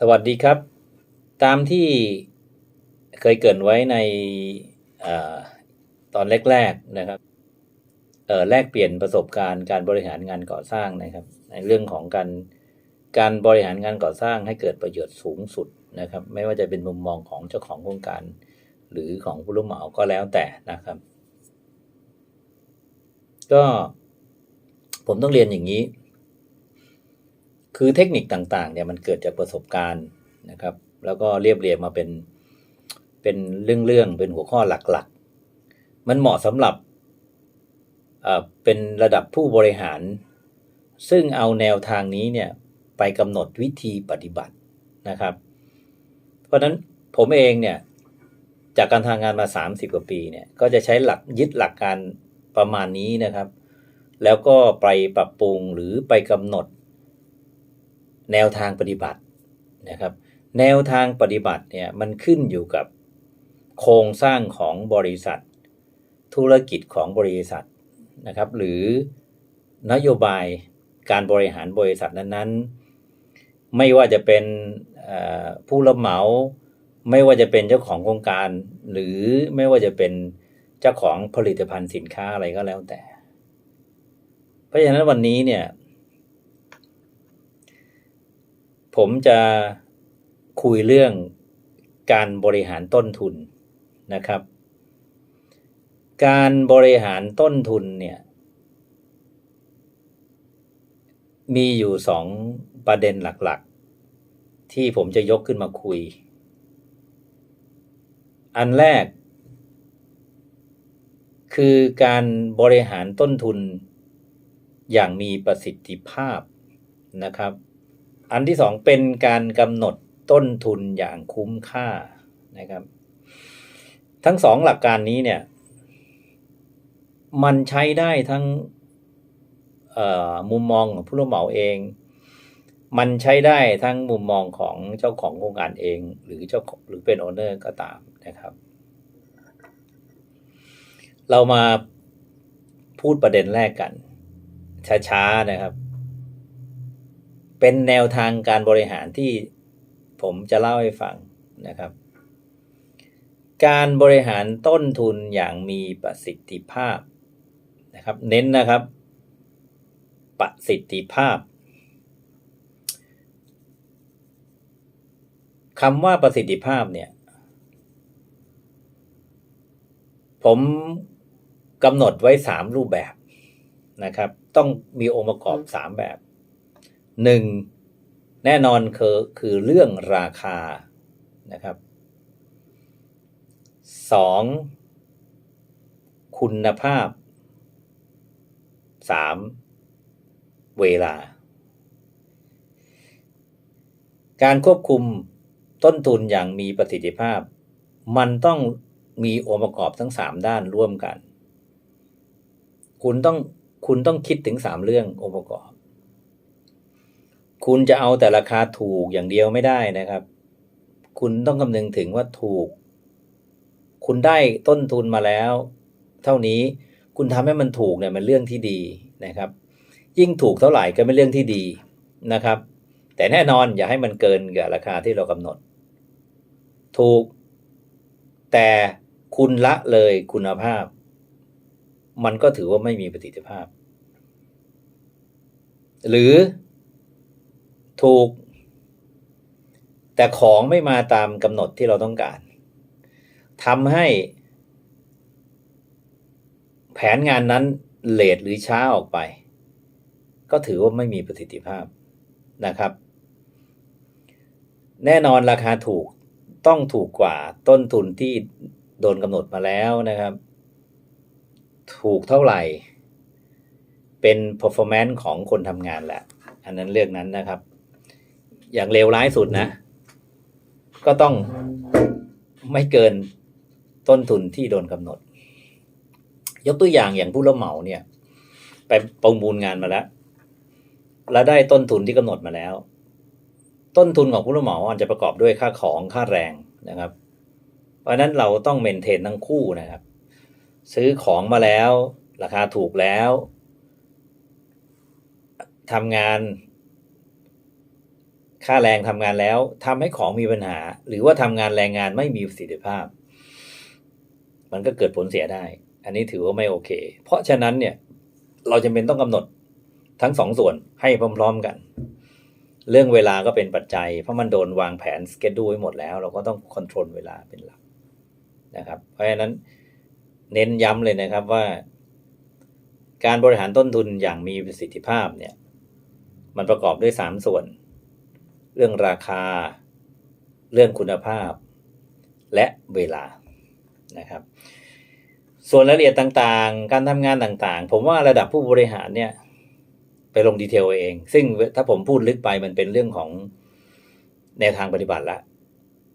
สวัสดีครับ ตามที่เคยเกรินไว้ในอตอนแรกๆนะครับแลกเปลี่ยนประสบการณ์การบริหารงานก่อสร้างนะครับ ในเรื่องของการการบริหารงานก่อสร้างให้เกิดประโยชน์สูงสุดนะครับ ไม่ว่าจะเป็นมุมมองของเจ้าของโครงการ หรือของผู้รับเหมาก็แล้วแต่นะครับ ก็ผมต้องเรียนอย่างนี้ คือเทคนิคต่างๆเนี่ยมันเกิดจากประสบการณ์นะครับ แล้วก็เรียบเรียงมาเป็นเป็นเรื่องๆเป็นหัวข้อหลักๆ มันเหมาะสำหรับเป็นระดับผู้บริหาร ซึ่งเอาแนวทางนี้เนี่ยไปกำหนดวิธีปฏิบัตินะครับ เพราะนั้นผมเองเนี่ยจากการทำงานมา 30 กว่าปีเนี่ยก็จะใช้หลักยึดหลักการประมาณนี้นะครับ แล้วก็ไปปรับปรุงหรือไปกำหนด แนวทางปฏิบัตินะครับ แนวทางปฏิบัติเนี่ยมันขึ้นอยู่กับโครงสร้างของบริษัท ธุรกิจของบริษัทนะครับ หรือนโยบายการบริหารบริษัทนั้นๆ ไม่ว่าจะเป็นผู้รับเหมา ไม่ว่าจะเป็นเจ้าของโครงการ หรือไม่ว่าจะเป็นเจ้าของผลิตภัณฑ์สินค้าอะไรก็แล้วแต่ เพราะฉะนั้นวันนี้เนี่ย ผมจะคุยเรื่องการบริหารต้นทุนนะครับ การบริหารต้นทุนเนี่ยมีอยู่สองประเด็นหลักๆ ที่ผมจะยกขึ้นมาคุย อันแรก คือการบริหารต้นทุนอย่างมีประสิทธิภาพนะครับ อันที่สองเป็นการกำหนดต้นทุนอย่างคุ้มค่านะครับ ทั้งสองหลักการนี้เนี่ย มันใช้ได้ทั้งมุมมองของผู้รับเหมาเอง มันใช้ได้ทั้งมุมมองของเจ้าของโครงการเอง หรือเจ้าหรือเป็นโอเนอร์ก็ตามนะครับ เรามาพูดประเด็นแรกกัน ช้าๆนะครับ เป็นแนวทางการบริหารที่ผมจะเล่าให้ฟังนะครับ การบริหารต้นทุนอย่างมีประสิทธิภาพนะครับ เน้นนะครับ ประสิทธิภาพคำว่าประสิทธิภาพเนี่ย ผมกำหนดไว้สามรูปแบบนะครับ ต้องมีองค์ประกอบสามแบบ หนึ่งแน่นอนคือคือเรื่องราคานะครับสองคุณภาพสามเวลา การควบคุมต้นทุนอย่างมีประสิทธิภาพ มันต้องมีองค์ประกอบทั้งสามด้านร่วมกัน คุณต้องคุณต้องคิดถึงสามเรื่ององค์ประกอบ คุณจะเอาแต่ราคาถูกอย่างเดียวไม่ได้นะครับ คุณต้องคำนึงถึงว่าถูก คุณได้ต้นทุนมาแล้ว เท่านี้คุณทำให้มันถูกเนี่ยมันเรื่องที่ดีนะครับ ยิ่งถูกเท่าไหร่ก็เป็นเรื่องที่ดีนะครับ แต่แน่นอนอย่าให้มันเกินกับราคาที่เรากำหนด ถูก แต่คุณละเลยคุณภาพ มันก็ถือว่าไม่มีประสิทธิภาพ หรือ ถูก แต่ของไม่มาตามกำหนดที่เราต้องการทำให้ แผนงานนั้นเลทหรือช้าออกไป ก็ถือว่าไม่มีประสิทธิภาพนะครับ แน่นอนราคาถูกต้องถูกกว่าต้นทุนที่โดนกำหนดมาแล้วนะครับ ถูกเท่าไหร่ เป็น performance ของคนทำงานแหละ อันนั้นเรื่องนั้นนะครับ อย่างเลวร้ายสุดนะ ก็ต้องไม่เกินต้นทุนที่โดนกำหนด ยกตัวอย่างอย่างผู้รับเหมาเนี่ย ไปประมูลงานมาแล้ว แล้วได้ต้นทุนที่กำหนดมาแล้ว ต้นทุนของผู้รับเหมาอาจจะประกอบด้วยค่าของค่าแรงนะครับ เพราะฉะนั้นเราต้องเมนเทนทั้งคู่นะครับ ซื้อของมาแล้ว ราคาถูกแล้วทำงาน ค่าแรงทำงานแล้วทำให้ของมีปัญหา หรือว่าทำงานแรงงานไม่มีประสิทธิภาพ มันก็เกิดผลเสียได้ อันนี้ถือว่าไม่โอเค เพราะฉะนั้นเนี่ย เราจำเป็นต้องกำหนดทั้งสองส่วนให้พร้อม ๆกัน เรื่องเวลาก็เป็นปัจจัย เพราะมันโดนวางแผนสเกจดูไว้หมดแล้ว เราก็ต้องคอนโทรลเวลาเป็นหลักนะครับ เพราะฉะนั้นเน้นย้ำเลยนะครับว่า การบริหารต้นทุนอย่างมีประสิทธิภาพเนี่ย มันประกอบด้วยสามส่วน เรื่องราคา เรื่องคุณภาพ และเวลานะครับ ส่วนรายละเอียดต่างๆ การทำงานต่างๆ ผมว่าระดับผู้บริหารเนี่ย ไปลงดีเทลเอง ซึ่งถ้าผมพูดลึกไปมันเป็นเรื่องของแนวทางปฏิบัติละ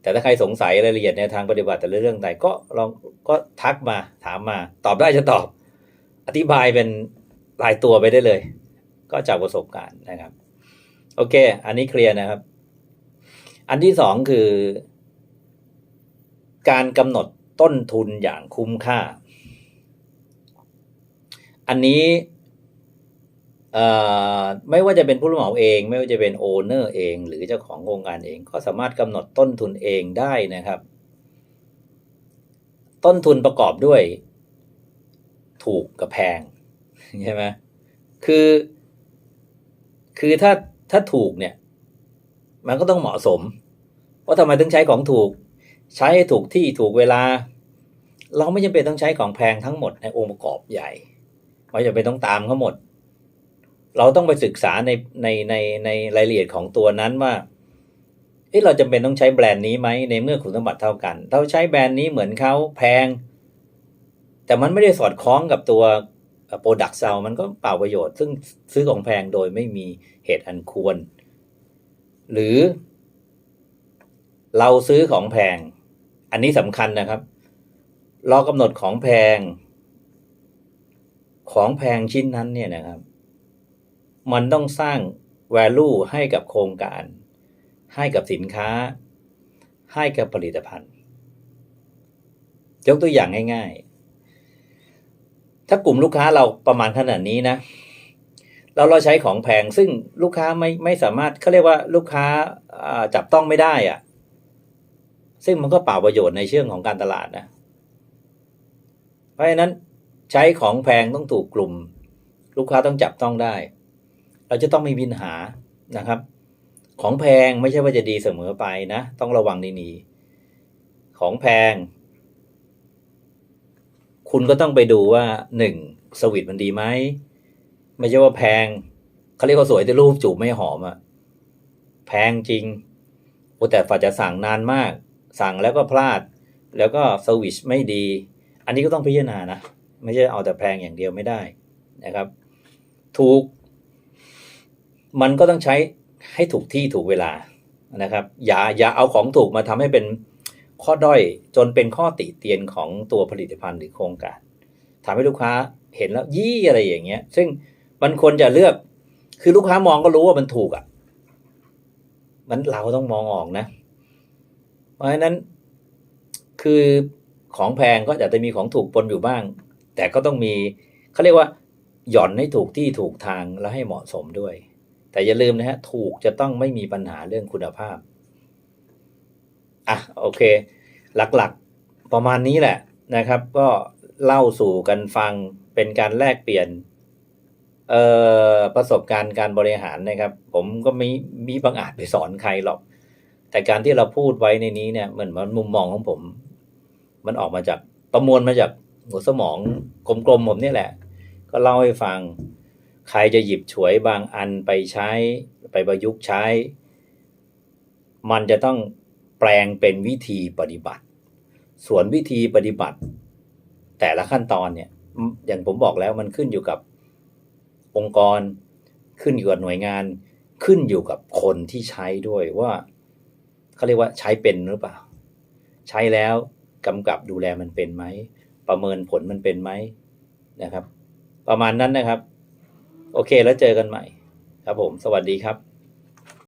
แต่ถ้าใครสงสัยรายละเอียดแนวทางปฏิบัติแต่เรื่องใดก็ลองก็ทักมาถามมา ตอบได้จะตอบ อธิบายเป็นรายตัวไปได้เลย ก็จากประสบการณ์นะครับ โอเค อันนี้เคลียร์นะครับ อันที่สองคือ การกำหนดต้นทุนอย่างคุ้มค่า อันนี้ไม่ว่าจะเป็นผู้รับเหมาเอง ไม่ว่าจะเป็นโอเนอร์เอง หรือเจ้าของโครงการเอง ก็สามารถกำหนดต้นทุนเองได้นะครับ ต้นทุนประกอบด้วย ถูกกับแพงใช่ไหมคือ คือถ้าถ้าถูกเนี่ย มันก็ต้องเหมาะสม ว่าทำไมต้องใช้ของถูก ใช้ให้ถูกที่ถูกเวลา เราไม่จำเป็นต้องใช้ของแพงทั้งหมดในองค์ประกอบใหญ่ไม่จำเป็นต้องตามเขาหมด เราต้องไปศึกษาในในในในรายละเอียดของตัวนั้นว่าเอ๊ะเราจำเป็นต้องใช้แบรนด์นี้ไหมในเมื่อคุณสมบัติเท่ากันเราใช้แบรนด์นี้เหมือนเขาแพง แต่มันไม่ได้สอดคล้องกับตัวโปรดักต์เรามันก็เปล่าประโยชน์ ซึ่งซื้อของแพงโดยไม่มีเหตุอันควร หรือ เราซื้อของแพง อันนี้สำคัญนะครับ เรากำหนดของแพง ของแพงชิ้นนั้นเนี่ยนะครับ มันต้องสร้าง value ให้กับโครงการ ให้กับสินค้า ให้กับผลิตภัณฑ์ ยกตัวอย่างง่าย ๆ ถ้ากลุ่มลูกค้าเราประมาณขนาดนี้นะ เราเราใช้ของแพงซึ่งลูกค้าไม่ไม่สามารถเขาเรียกว่าลูกค้าจับต้องไม่ได้อะซึ่งมันก็เปล่าประโยชน์ในเชื่องของการตลาดนะ เพราะฉะนั้นใช้ของแพงต้องถูกกลุ่ม ลูกค้าต้องจับต้องได้ เราจะต้องมีปัญหานะครับ ของแพงไม่ใช่ว่าจะดีเสมอไปนะ ต้องระวังดีๆของแพง คุณก็ต้องไปดูว่าหนึ่งสวิตมันดีไหม ไม่ใช่ว่าแพงเขาเรียกว่าสวยแต่รูปจูบไม่หอมอะแพงจริงโอ้แต่ฝ่าจะสั่งนานมาก สั่งแล้วก็พลาด แล้วก็สวิชไม่ดี อันนี้ก็ต้องพิจารณานะ ไม่ใช่เอาแต่แพงอย่างเดียวไม่ได้นะครับ ถูก มันก็ต้องใช้ให้ถูกที่ถูกเวลานะครับ อย่าอย่าเอาของถูกมาทำให้เป็นข้อด้อยจนเป็นข้อติเตียนของตัวผลิตภัณฑ์หรือโครงการทำให้ลูกค้าเห็นแล้วยี่อะไรอย่างเงี้ย ซึ่ง มันควรจะเลือก คือลูกค้ามองก็รู้ว่ามันถูกอะ่ะ มันเราต้องมองออกนะ เพราะฉะนั้น คือของแพงก็อาจจะมีของถูกปนอยู่บ้าง แต่ก็ต้องมีเขาเรียกว่า หย่อนให้ถูกที่ถูกทางแล้วให้เหมาะสมด้วย แต่อย่าลืมนะฮะ ถูกจะต้องไม่มีปัญหาเรื่องคุณภาพ อะ โอเค หลักๆ ประมาณนี้แหละนะครับ ก็เล่าสู่กันฟังเป็นการแลกเปลี่ยน เอ่อประสบการณ์การบริหารนะครับ ผมก็มีมีบางอาจไปสอนใครหรอก แต่การที่เราพูดไว้ในนี้เนี่ยเหมือนมันมุมมองของผม มันออกมาจากประมวลมาจากหัวสมองกลมๆผมนี่แหละ ก็เล่าให้ฟัง ใครจะหยิบฉวยบางอันไปใช้ ไปประยุกต์ใช้ มันจะต้องแปลงเป็นวิธีปฏิบัติ ส่วนวิธีปฏิบัติ แต่ละขั้นตอนเนี่ย อย่างผมบอกแล้วมันขึ้นอยู่กับ องค์กร ขึ้นอยู่กับหน่วยงาน ขึ้นอยู่กับคนที่ใช้ด้วยว่าเขาเรียกว่าใช้เป็นหรือเปล่า ใช้แล้วกำกับดูแลมันเป็นไหม ประเมินผลมันเป็นไหมนะครับ ประมาณนั้นนะครับ โอเคแล้วเจอกันใหม่ ครับผม สวัสดีครับ